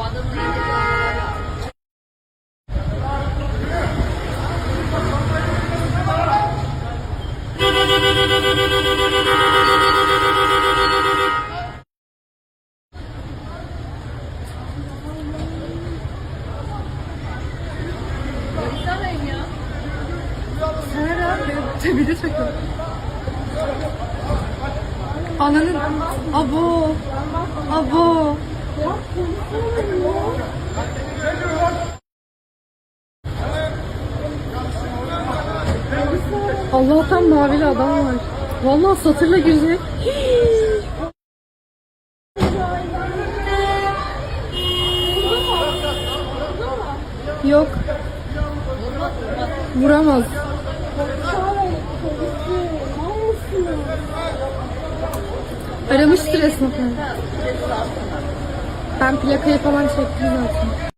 Bu adamın elinde Tebide çekiyor. Ananın... Abo! Abo! Allah'tan mavili adam var. Vallahi satırla girecek. Yok. Vuramaz. Aramıştır esnafı. Там приехали по маншетке ночью.